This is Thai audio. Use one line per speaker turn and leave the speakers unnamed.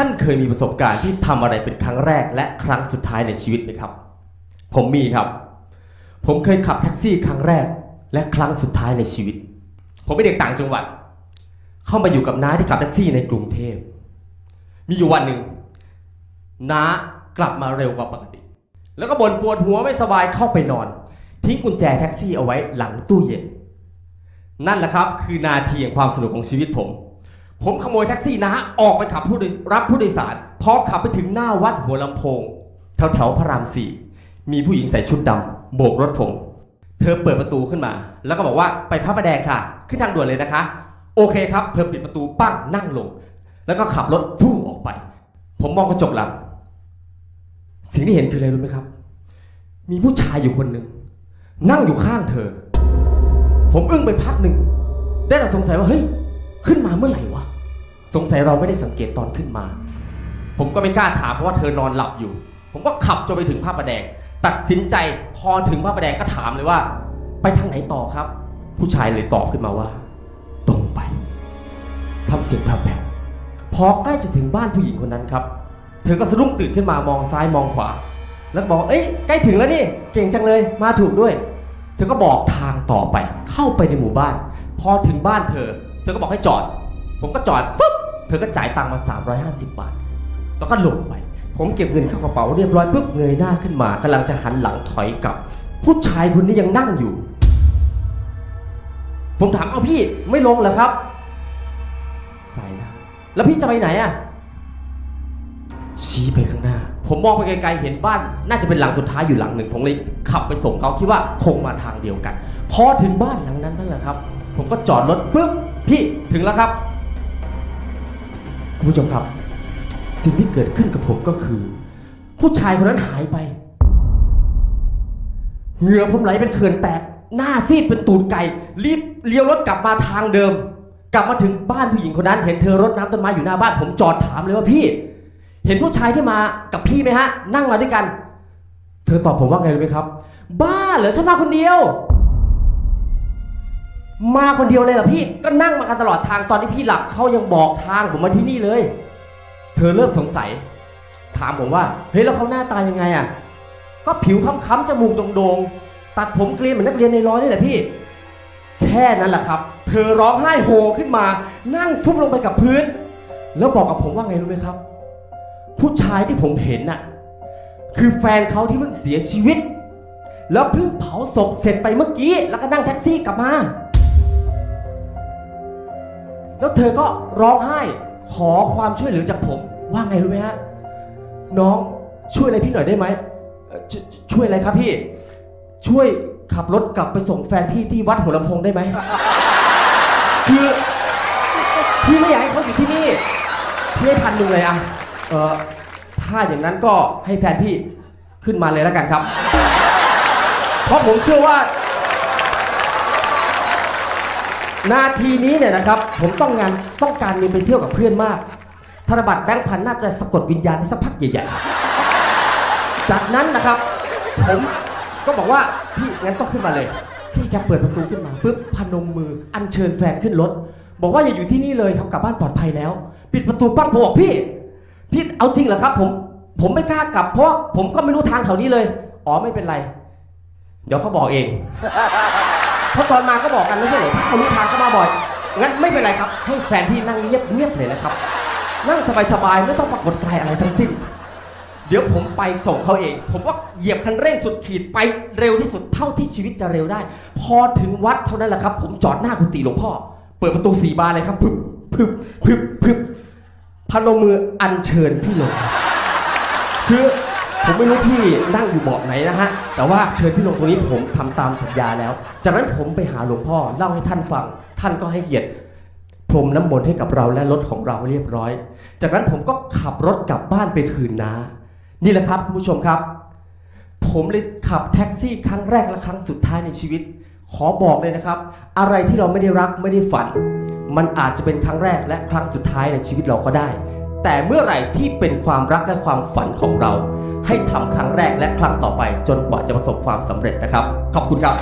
ท่านเคยมีประสบการณ์ที่ทำอะไรเป็นครั้งแรกและครั้งสุดท้ายในชีวิตไหมครับ ผมมีครับ ผมเคยขับแท็กซี่ครั้งแรก และครั้งสุดท้ายในชีวิต ผมเป็นเด็กต่างจังหวัด เข้ามาอยู่กับน้าที่ขับแท็กซี่ในกรุงเทพ มีอยู่วันหนึ่งน้ากลับมาเร็วกว่าปกติ แล้วก็บ่นปวดหัวไม่สบายเข้าไปนอน ทิ้งกุญแจแท็กซี่เอาไว้หลังตู้เย็น นั่นแหละครับ คือนาทีแห่งความสนุกของชีวิตผม ผมขโมยแท็กซี่น้าออกไปขับผู้โดยรับผู้โดยสารพอขับไปถึงหน้าวัดหัวลำโพงแถวแถวพระรามสี่มีผู้หญิงใส่ชุดดำโบกรถผม เธอเปิดประตูขึ้นมา แล้วก็บอกว่าไปพระประแดงค่ะ ขึ้นทางด่วนเลยนะคะ โอเคครับ เธอปิดประตูปั้งนั่งลง แล้วก็ขับรถพุ่งออกไป ผมมองกระจกหลัง สิ่งที่เห็นคืออะไรรู้ไหมครับ มีผู้ชายอยู่คนหนึ่งนั่งอยู่ข้างเธอ ผมอึ้งไปพักหนึ่งได้แต่สงสัยว่าเฮ้ย ขึ้นมาเมื่อไหร่วะ สงสัยเราไม่ได้สังเกตตอนขึ้นมา ผมก็ไม่กล้าถามเพราะว่าเธอนอนหลับอยู่ ผมก็ขับจนไปถึงพระประแดง ตัดสินใจพอถึงพระประแดงก็ถามเลยว่า ไปทางไหนต่อครับ ผู้ชายเลยตอบขึ้นมาว่า ตรงไปทำเสียงแผ่วๆพอใกล้จะถึงบ้านผู้หญิงคนนั้นครับ เธอก็สะดุ้งตื่นขึ้นมามองซ้ายมองขวา แล้วบอกเอ้ยใกล้ถึงแล้วนี่เก่งจังเลยมาถูกด้วย เธอก็บอกทางต่อไปเข้าไปในหมู่บ้าน พอถึงบ้านเธอ ธอก็บอกให้จอด ผมก็จอดปุ๊บเธอก็จ่ายตังค์มา 350 บาท แล้วก็หลงไป ผมเก็บเงินเข้ากระเป๋าเรียบร้อยปุ๊บเงยหน้าขึ้นมากำลังจะหันหลังถอยกลับ ผู้ชายคนนี้ยังนั่งอยู่ ผมถามเอาพี่ไม่ลงเหรอครับใสายหน้าแล้วพี่จะไปไหนอะชี้ไปข้างหน้า ผมมองไปไกลๆเห็นบ้าน น่าจะเป็นหลังสุดท้ายอยู่หลังหนึ่งผมเลยขับไปส่งเขาคิดว่าคงมาทางเดียวกัน พอถึงบ้านหลังนั้นนั่นแหละครับ ผมก็จอดรถปุ๊บ พี่ถึงแล้วครับคุณผู้ชมครับ สิ่งที่เกิดขึ้นกับผมก็คือ ผู้ชายคนนั้นหายไป เหงื่อผมไหลเป็นเขื่อนแตก หน้าซีดเป็นตูดไก่ รีบเลี้ยวรถกลับมาทางเดิม กลับมาถึงบ้านผู้หญิงคนนั้น เห็นเธอรดน้ำต้นไม้อยู่หน้าบ้าน ผมจอดถามเลยว่าพี่ เห็นผู้ชายที่มากับพี่ไหมฮะ นั่งมาด้วยกัน เธอตอบผมว่าไงรู้ไหมครับ บ้าเหรอฉันมาคนเดียว มาคนเดียวเลยเหรอพี่ ก็นั่งมากันตลอดทางตอนที่พี่หลับเขายังบอกทางผมมาที่นี่เลย เธอเริ่มสงสัย ถามผมว่า เฮ้ยแล้วเขาหน้าตายังไงอะ ก็ผิวค้ำๆจมูกโด่งๆ ตัดผมเกลียนเหมือนนักเรียนในร้อยนี่แหละพี่ แค่นั้นแหละครับ เธอร้องไห้โฮขึ้นมา นั่งฟุบลงไปกับพื้น แล้วบอกกับผมว่าไงรู้ไหมครับ ผู้ชายที่ผมเห็นน่ะ คือแฟนเขาที่เพิ่งเสียชีวิต แล้วเพิ่งเผาศพเสร็จไปเมื่อกี้ แล้วก็นั่งแท็กซี่กลับมา แล้วเธอก็ร้องไห้ขอความช่วยเหลือจากผม ว่าไงรู้ไหมฮะน้องช่วยอะไรพี่หน่อยได้ไหมชชช่วยอะไรครับพี่ ช่วยขับรถกลับไปส่งแฟนพี่ที่วัดหัวลำโพงได้ไหมคือพี่ไม่อยากให้เขาอยู่ที่นี่พี่ให้พันหนึ่งเลยอะเออถ้าอย่างนั้นก็ให้แฟนพี่ขึ้นมาเลยแล้วกันครับ เพราะผมเชื่อว่า นาทีนี้เนี่ยนะครับผมต้องงานต้องการเงินไปเที่ยวกับเพื่อนมาก ธนบัตรแบงค์พันน่าจะสะกดวิญญาณให้สักพักใหญ่ๆ จากนั้นนะครับ ผมก็บอกว่าพี่งั้นก็ขึ้นมาเลย พี่แกเปิดประตูขึ้นมาปุ๊บพนมมืออัญเชิญแฟนขึ้นรถบอกว่าอย่าอยู่ที่นี่เลยเขากลับบ้านปลอดภัยแล้ว ปิดประตูปั้งผมบอกพี่ พี่เอาจริงเหรอครับ ผมผมไม่กล้ากลับเพราะผมก็ไม่รู้ทางแถวนี้เลย อ๋อไม่เป็นไร เดี๋ยวเขาบอกเอง เพราะตอนมาก็บอกกันไม่ใช่เหรอถ้าเขารู้าก็มาบ่อย งั้นไม่เป็นไรครับ ให้แฟนพี่นั่งเงียบๆเลยนะครับ นั่งสบายๆไม่ต้องปรากฏกายอะไรทั้งสิ้น เดี๋ยวผมไปส่งเขาเอง ผมก็เหยียบคันเร่งสุดขีดไปเร็วที่สุดเท่าที่ชีวิตจะเร็วได้ พอถึงวัดเท่านั้นแหละครับ ผมจอดหน้ากุฏิหลวงพ่อ เปิดประตูสี่บานเลยครับพึบพึบพึบพึบพนมมืออัญเชิญพี่ลงคือ ผมไม่รู้พี่นั่งอยู่เบาะไหนนะฮะ แต่ว่าเชิญพี่ลงตรงนี้ผมทำตามสัญญาแล้ว จากนั้นผมไปหาหลวงพ่อเล่าให้ท่านฟัง ท่านก็ให้เกียรติพรมน้ำมนต์ให้กับเราและรถของเราเรียบร้อย จากนั้นผมก็ขับรถกลับบ้านไปคืนนา นี่แหละครับคุณผู้ชมครับ ผมเลยขับแท็กซี่ครั้งแรกและครั้งสุดท้ายในชีวิต ขอบอกเลยนะครับ อะไรที่เราไม่ได้รักไม่ได้ฝัน มันอาจจะเป็นครั้งแรกและครั้งสุดท้ายในชีวิตเราก็ได้ แต่เมื่อไหร่ที่เป็นความรักและความฝันของเรา ให้ทำครั้งแรกและครั้งต่อไป จนกว่าจะประสบความสำเร็จนะครับ ขอบคุณครับ